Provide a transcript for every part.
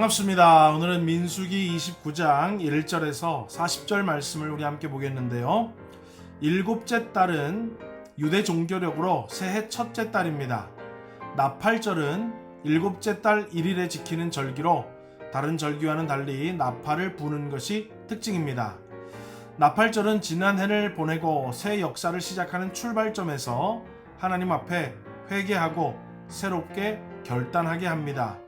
반갑습니다. 오늘은 민수기 29장 1절에서 40절 말씀을 우리 함께 보겠는데요. 일곱째 달은 유대 종교력으로 새해 첫째 달입니다. 나팔절은 일곱째 달 1일에 지키는 절기로 다른 절기와는 달리 나팔을 부는 것이 특징입니다. 나팔절은 지난 해를 보내고 새 역사를 시작하는 출발점에서 하나님 앞에 회개하고 새롭게 결단하게 합니다.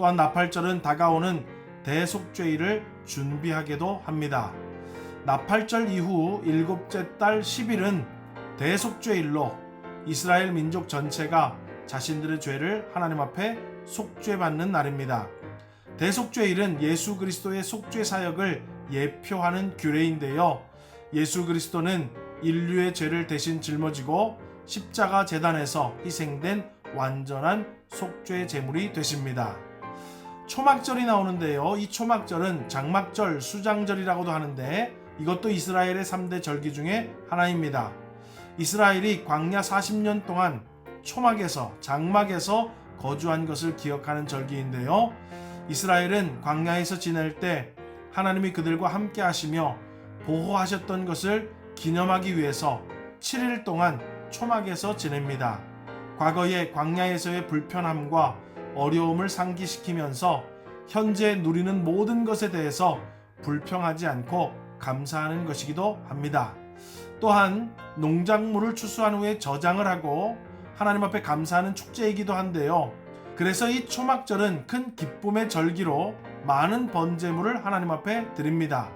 또한 나팔절은 다가오는 대속죄일을 준비하게도 합니다. 나팔절 이후 일곱째 달 10일은 대속죄일로 이스라엘 민족 전체가 자신들의 죄를 하나님 앞에 속죄받는 날입니다. 대속죄일은 예수 그리스도의 속죄 사역을 예표하는 규례인데요. 예수 그리스도는 인류의 죄를 대신 짊어지고 십자가 재단에서 희생된 완전한 속죄 제물이 되십니다. 초막절이 나오는데요. 이 초막절은 장막절, 수장절이라고도 하는데 이것도 이스라엘의 3대 절기 중에 하나입니다. 이스라엘이 광야 40년 동안 초막에서 장막에서 거주한 것을 기억하는 절기인데요. 이스라엘은 광야에서 지낼 때 하나님이 그들과 함께 하시며 보호하셨던 것을 기념하기 위해서 7일 동안 초막에서 지냅니다. 과거의 광야에서의 불편함과 어려움을 상기시키면서 현재 누리는 모든 것에 대해서 불평하지 않고 감사하는 것이기도 합니다. 또한 농작물을 추수한 후에 저장을 하고 하나님 앞에 감사하는 축제이기도 한데요. 그래서 이 초막절은 큰 기쁨의 절기로 많은 번제물을 하나님 앞에 드립니다.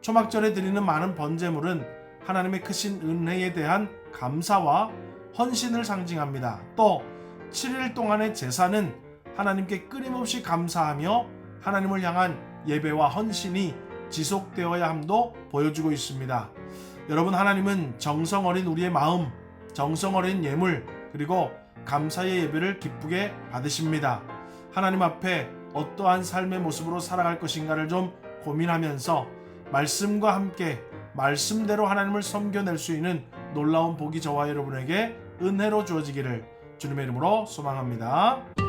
초막절에 드리는 많은 번제물은 하나님의 크신 은혜에 대한 감사와 헌신을 상징합니다. 또 7일 동안의 제사는 하나님께 끊임없이 감사하며 하나님을 향한 예배와 헌신이 지속되어야 함도 보여주고 있습니다. 여러분 하나님은 정성 어린 우리의 마음, 정성 어린 예물, 그리고 감사의 예배를 기쁘게 받으십니다. 하나님 앞에 어떠한 삶의 모습으로 살아갈 것인가를 좀 고민하면서 말씀과 함께 말씀대로 하나님을 섬겨낼 수 있는 놀라운 복이 저와 여러분에게 은혜로 주어지기를 주님의 이름으로 소망합니다.